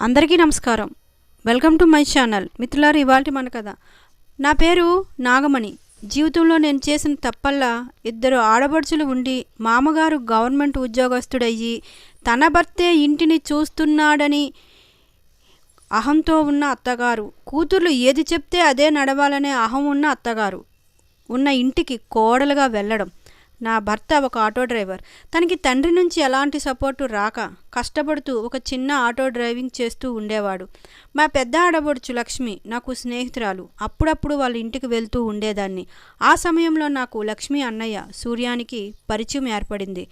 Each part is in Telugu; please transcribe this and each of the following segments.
అందరికీ నమస్కారం. Welcome to my channel. మిత్రులారు ఇవాళ మన కథ. నా పేరు నాగమణి. జీవితంలో నేను చేసిన తప్పల్లా ఇద్దరు ఆడపడుచులు ఉండి మామగారు గవర్నమెంట్ ఉద్యోగస్తుడయ్యి తన భర్తే ఇంటిని చూస్తున్నాడని అహంతో ఉన్న అత్తగారు. కూతుర్లు ఏది చెప్తే అదే నడవాలనే అహం ఉన్న అత్తగారు. ఉన్న ఇంటికి కోడలుగా వెళ్ళడం. నా భర్త ఒక ఆటో డ్రైవర్. తనకి తండ్రి నుంచి ఎలాంటి సపోర్టు రాక కష్టపడుతూ ఒక చిన్న ఆటో డ్రైవింగ్ చేస్తూ ఉండేవాడు. మా పెద్ద ఆడబడుచు లక్ష్మి నాకు స్నేహితురాలు. అప్పుడప్పుడు వాళ్ళ ఇంటికి వెళ్తూ ఉండేదాన్ని. ఆ సమయంలో నాకు లక్ష్మి అన్నయ్య సూర్యానికి పరిచయం ఏర్పడింది.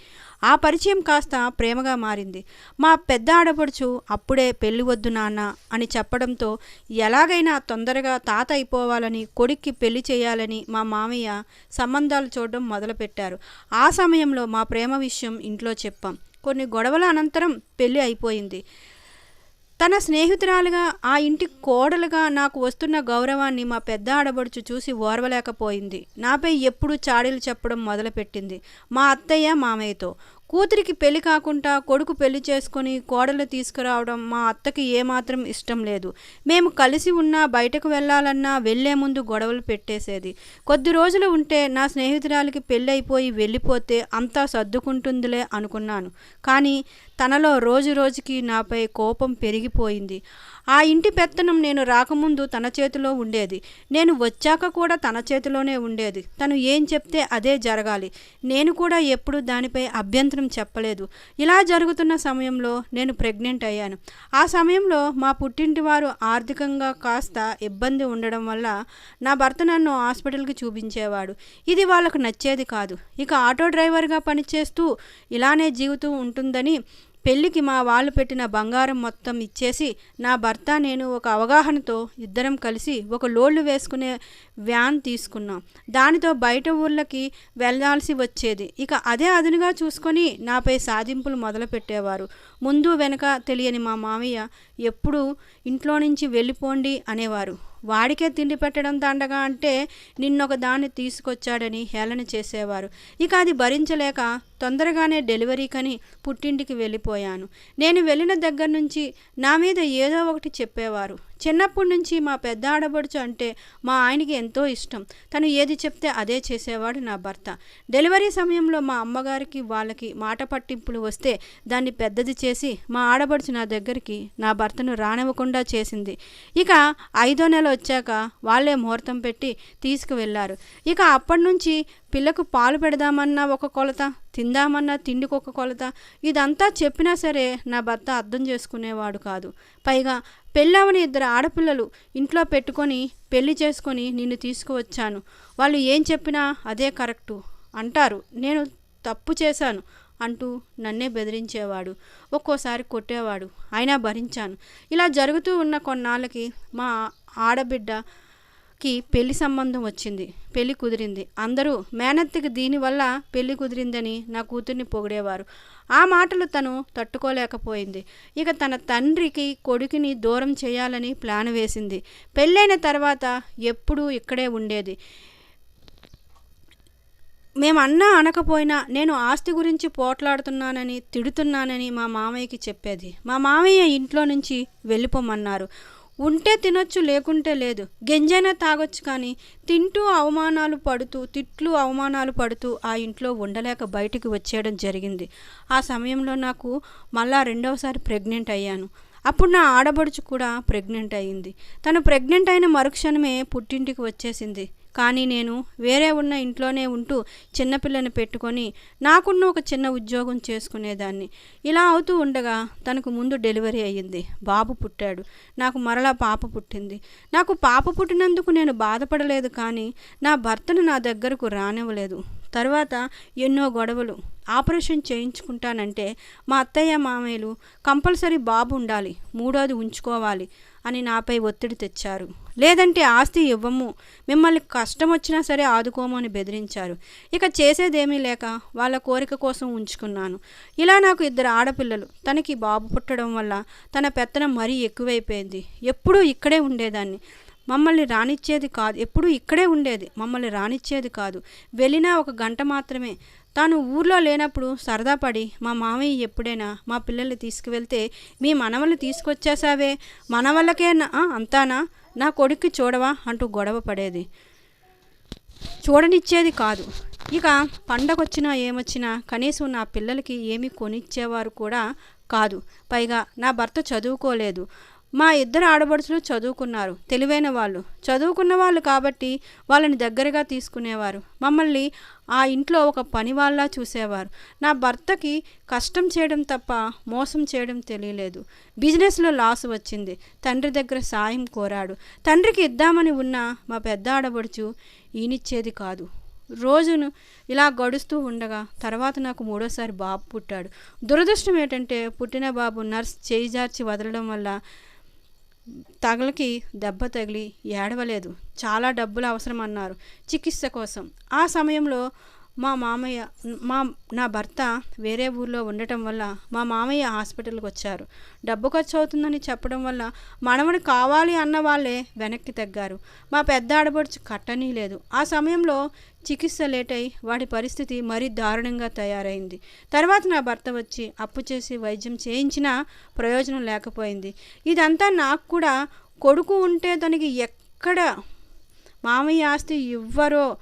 ఆ పరిచయం కాస్త ప్రేమగా మారింది. మా పెద్ద ఆడపడుచు అప్పుడే పెళ్ళి వద్దు నాన్న అని చెప్పడంతో ఎలాగైనా తొందరగా తాత అయిపోవాలని కొడుక్కి పెళ్ళి చేయాలని మా మామయ్య సంబంధాలు చూడడం మొదలుపెట్టారు. ఆ సమయంలో మా ప్రేమ విషయం ఇంట్లో చెప్పాం. కొన్ని గొడవల అనంతరం పెళ్ళి అయిపోయింది. తన స్నేహితురాలుగా ఆ ఇంటి కోడలుగా నాకు వస్తున్న గౌరవాన్ని మా పెద్ద ఆడబడుచు చూసి ఓర్వలేకపోయింది. నాపై ఎప్పుడు చాడీలు చెప్పడం మొదలుపెట్టింది మా అత్తయ్య మామయ్యతో. కూతురికి పెళ్ళి కాకుండా కొడుకు పెళ్ళి చేసుకొని కోడలు తీసుకురావడం మా అత్తకి ఏమాత్రం ఇష్టం లేదు. మేము కలిసి ఉన్నా బయటకు వెళ్ళాలన్నా వెళ్ళే ముందు గొడవలు పెట్టేసేది. కొద్ది రోజులు ఉంటే నా స్నేహితురాలికి పెళ్ళైపోయి వెళ్ళిపోతే అంతా సర్దుకుంటుందిలే అనుకున్నాను. కానీ తనలో రోజు రోజుకి నాపై కోపం పెరిగిపోయింది. ఆ ఇంటి పెత్తనం నేను రాకముందు తన చేతిలో ఉండేది. నేను వచ్చాక కూడా తన చేతిలోనే ఉండేది. తను ఏం చెప్తే అదే జరగాలి. నేను కూడా ఎప్పుడు దానిపై అభ్యంతరం చెప్పలేదు. ఇలా జరుగుతున్న సమయంలో నేను ప్రెగ్నెంట్ అయ్యాను. ఆ సమయంలో మా పుట్టింటి వారు ఆర్థికంగా కాస్త ఇబ్బంది ఉండడం వల్ల నా భర్త నన్ను హాస్పిటల్కి చూపించేవాడు. ఇది వాళ్ళకు నచ్చేది కాదు. ఇక ఆటో డ్రైవర్గా పనిచేస్తూ ఇలానే జీవితం ఉంటుందని పెళ్ళికి మా వాళ్ళు పెట్టిన బంగారం మొత్తం ఇచ్చేసి నా భర్త నేను ఒక అవగాహనతో ఇద్దరం కలిసి ఒక లోడ్లు వేసుకునే వ్యాన్ తీసుకున్నాం. దానితో బయట ఊర్లకి వెళ్ళాల్సి వచ్చేది. ఇక అదే అదునుగా చూసుకొని నాపై సాధింపులు మొదలుపెట్టేవారు. ముందు వెనక తెలియని మా మామయ్య ఎప్పుడు ఇంట్లో నుంచి వెళ్ళిపోండి అనేవారు. వాడికే తిండి పెట్టడం దండగా అంటే నిన్నొక దాన్ని తీసుకొచ్చాడని హేళన చేసేవారు. ఇక అది భరించలేక తొందరగానే డెలివరీ కని పుట్టింటికి వెళ్ళిపోయాను. నేను వెళ్ళిన దగ్గర నుంచి నా మీద ఏదో ఒకటి చెప్పేవారు. చిన్నప్పటి నుంచి మా పెద్ద ఆడబడుచు అంటే మా ఆయనకి ఎంతో ఇష్టం. తను ఏది చెప్తే అదే చేసేవాడు నా భర్త. డెలివరీ సమయంలో మా అమ్మగారికి వాళ్ళకి మాట పట్టింపులు వస్తే దాన్ని పెద్దది చేసి మా ఆడబడుచు నా దగ్గరికి నా భర్తను రానివ్వకుండా చేసింది. ఇక ఐదో నెల వచ్చాక వాళ్ళే ముహూర్తం పెట్టి తీసుకువెళ్ళారు. ఇక అప్పటి నుంచి పిల్లకు పాలు పెడదామన్నా ఒక కొలత తిందామన్నా తిండికి ఒక కొలత. ఇదంతా చెప్పినా సరే నా భర్త అర్థం చేసుకునేవాడు కాదు. పైగా పెళ్ళవని ఇద్దరు ఆడపిల్లలు ఇంట్లో పెట్టుకొని పెళ్ళి చేసుకొని నిన్ను తీసుకువచ్చాను. వాళ్ళు ఏం చెప్పినా అదే కరెక్టు అంటారు. నేను తప్పు చేశాను అంటూ నన్నే బెదిరించేవాడు. ఒక్కోసారి కొట్టేవాడు. అయినా భరించాను. ఇలా జరుగుతూ ఉన్న కొన్నాళ్ళకి మా ఆడబిడ్డ కి పెళ్ళి సంబంధం వచ్చింది పెళ్ళి కుదిరింది. అందరూ మేనత్తికి దీనివల్ల పెళ్ళి కుదిరిందని నా కూతుర్ని పొగిడేవారు. ఆ మాటలు తను తట్టుకోలేకపోయింది. ఇక తన తండ్రికి కొడుకుని దూరం చేయాలని ప్లాన్ వేసింది. పెళ్ళైన తర్వాత ఎప్పుడూ ఇక్కడే ఉండేది. మేమన్నా అనకపోయినా నేను ఆస్తి గురించి పోట్లాడుతున్నానని తిడుతున్నానని మా మామయ్యకి చెప్పేది. మా మామయ్య ఇంట్లో నుంచి వెళ్ళిపోమన్నారు. ఉంటే తినొచ్చు లేకుంటే లేదు. గెంజైనా తాగొచ్చు కానీ తింటూ అవమానాలు పడుతూ తిట్లు అవమానాలు పడుతూ ఆ ఇంట్లో ఉండలేక బయటికి వచ్చేయడం జరిగింది. ఆ సమయంలో నాకు మళ్ళా రెండవసారి ప్రెగ్నెంట్ అయ్యాను. అప్పుడు నా ఆడబడుచు కూడా ప్రెగ్నెంట్ అయ్యింది. తను ప్రెగ్నెంట్ అయిన మరుక్షణమే పుట్టింటికి వచ్చేసింది. కానీ నేను వేరే ఉన్న ఇంట్లోనే ఉంటూ చిన్నపిల్లని పెట్టుకొని నాకున్న ఒక చిన్న ఉద్యోగం చేసుకునేదాన్ని. ఇలా అవుతూ ఉండగా తనకు ముందు డెలివరీ అయ్యింది. బాబు పుట్టాడు. నాకు మరలా పాప పుట్టింది. నాకు పాప పుట్టినందుకు నేను బాధపడలేదు కానీ నా భర్తను నా దగ్గరకు రానివ్వలేదు. తర్వాత ఎన్నో గొడవలు ఆపరేషన్ చేయించుకుంటానంటే మా అత్తయ్య మామయ్యలు కంపల్సరీ బాబు ఉండాలి. మూడోది ఉంచుకోవాలి. అని నాపై ఒత్తిడి తెచ్చారు. లేదంటే ఆస్తి ఇవ్వము. మిమ్మల్ని కష్టం వచ్చినా సరే ఆదుకోమని బెదిరించారు. ఇక చేసేదేమీ లేక వాళ్ళ కోరిక కోసం ఉంచుకున్నాను. ఇలా నాకు ఇద్దరు ఆడపిల్లలు. తనకి బాబు పుట్టడం వల్ల తన పెత్తనం మరీ ఎక్కువైపోయింది. ఎప్పుడూ ఇక్కడే ఉండేదాన్ని. మమ్మల్ని రానిచ్చేది కాదు. ఎప్పుడూ ఇక్కడే ఉండేది. మమ్మల్ని రానిచ్చేది కాదు. వెళ్ళినా ఒక గంట మాత్రమే. తాను ఊర్లో లేనప్పుడు సరదా పడి మా మామయ్య ఎప్పుడైనా మా పిల్లల్ని తీసుకువెళ్తే మీ మనవల్ని తీసుకొచ్చేసావే మనవళ్ళకే అంతానా? నా కొడుక్కి చూడవా? అంటూ గొడవ పడేది. చూడనిచ్చేది కాదు. ఇక పండగొచ్చినా ఏమొచ్చినా కనీసం నా పిల్లలకి ఏమీ కొనిచ్చేవారు కూడా కాదు. పైగా నా భర్త చదువుకోలేదు. మా ఇద్దరు ఆడబడుచులు చదువుకున్నారు. తెలివైన వాళ్ళు. చదువుకున్న వాళ్ళు కాబట్టి వాళ్ళని దగ్గరగా తీసుకునేవారు. మమ్మల్ని ఆ ఇంట్లో ఒక పని వాళ్ళ చూసేవారు. నా భర్తకి కష్టం చేయడం తప్ప మోసం చేయడం తెలియలేదు. బిజినెస్లో లాస్ వచ్చింది. తండ్రి దగ్గర సాయం కోరాడు. తండ్రికి ఇద్దామని ఉన్న మా పెద్ద ఆడబడుచు ఈనిచ్చేది కాదు. రోజును ఇలా గడుస్తూ ఉండగా తర్వాత నాకు మూడోసారి బాబు పుట్టాడు. దురదృష్టం ఏంటంటే పుట్టిన బాబు నర్స్ చేయి జార్చి వదలడం వల్ల తగలకి దెబ్బ తగిలి ఏడవలేదు. చాలా డబ్బులు అవసరమన్నారు. చికిత్స కోసం. ఆ సమయంలో మా మామయ్య మా నా భర్త వేరే ఊర్లో ఉండటం వల్ల మా మామయ్య హాస్పిటల్కి వచ్చారు. డబ్బు ఖర్చు అవుతుందని చెప్పడం వల్ల మనవడు కావాలి అన్న వాళ్ళే వెనక్కి తగ్గారు. మా పెద్ద ఆడబడుచు కట్టనీ లేదు ఆ సమయంలో చికిత్స లేట్ అయి వాడి పరిస్థితి మరీ దారుణంగా తయారైంది. తర్వాత నా భర్త వచ్చి అప్పు చేసి వైద్యం చేయించినా ప్రయోజనం లేకపోయింది. ఇదంతా నాకు కూడా కొడుకు ఉంటే తనకి ఎక్కడ మామయ్య ఆస్తి ఇవ్వరో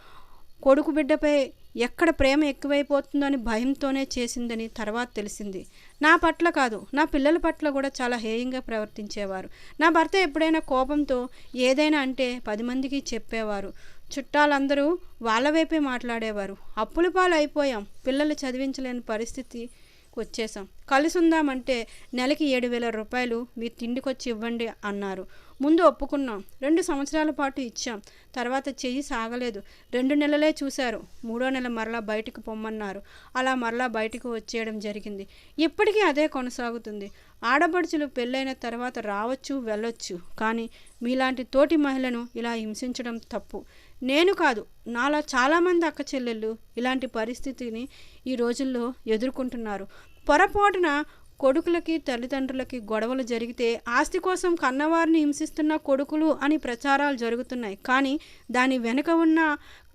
కొడుకు బిడ్డపై ఎక్కడ ప్రేమ ఎక్కువైపోతుందని భయంతోనే చేసిందని తర్వాత తెలిసింది. నా పట్ల కాదు నా పిల్లల పట్ల కూడా చాలా హేయంగా ప్రవర్తించేవారు. నా భర్త ఎప్పుడైనా కోపంతో ఏదైనా అంటే పది మందికి చెప్పేవారు. చుట్టాలందరూ వాళ్ళ వైపే మాట్లాడేవారు. అప్పుల పాలు అయిపోయాం పిల్లలు చదివించలేని పరిస్థితి వచ్చేసాం కలిసి ఉందామంటే నెలకి ఏడు వేల రూపాయలు మీ తిండికొచ్చి ఇవ్వండి అన్నారు. ముందు ఒప్పుకున్నాం. రెండు సంవత్సరాల పాటు ఇచ్చాం. తర్వాత చెయ్యి సాగలేదు. రెండు నెలలే చూశారు. మూడో నెల మరలా బయటకు పొమ్మన్నారు. అలా మరలా బయటకు వచ్చేయడం జరిగింది. ఇప్పటికీ అదే కొనసాగుతుంది. ఆడపడుచులు పెళ్ళైన తర్వాత రావచ్చు వెళ్ళొచ్చు. కానీ మీలాంటి తోటి మహిళను ఇలా హింసించడం తప్పు. నేను కాదు నాలా చాలామంది అక్క చెల్లెళ్ళు ఇలాంటి పరిస్థితిని ఈ రోజుల్లో ఎదుర్కొంటున్నారు. పొరపాటున కొడుకులకి తల్లిదండ్రులకి గొడవలు జరిగితే ఆస్తి కోసం కన్నవారిని హింసిస్తున్న కొడుకులు అని ప్రచారాలు జరుగుతున్నాయి. కానీ దాని వెనుక ఉన్న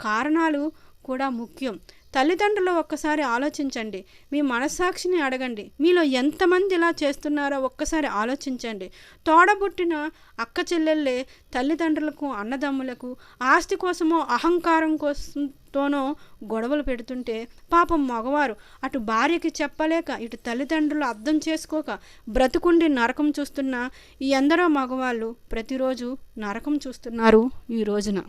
కారణాలు కూడా ముఖ్యం. తల్లిదండ్రులు ఒక్కసారి ఆలోచించండి. మీ మనస్సాక్షిని అడగండి. మీలో ఎంతమంది ఇలా చేస్తున్నారో ఒక్కసారి ఆలోచించండి. తోడబుట్టిన అక్క చెల్లెళ్ళే తల్లిదండ్రులకు అన్నదమ్ములకు ఆస్తి కోసమో అహంకారం కోసంతోనో గొడవలు పెడుతుంటే పాపం మగవారు అటు భార్యకి చెప్పలేక ఇటు తల్లిదండ్రులు అర్థం చేసుకోక బ్రతుకుండి నరకం చూస్తున్న ఈ ఎందరో మగవాళ్ళు ప్రతిరోజు నరకం చూస్తున్నారు ఈ రోజున.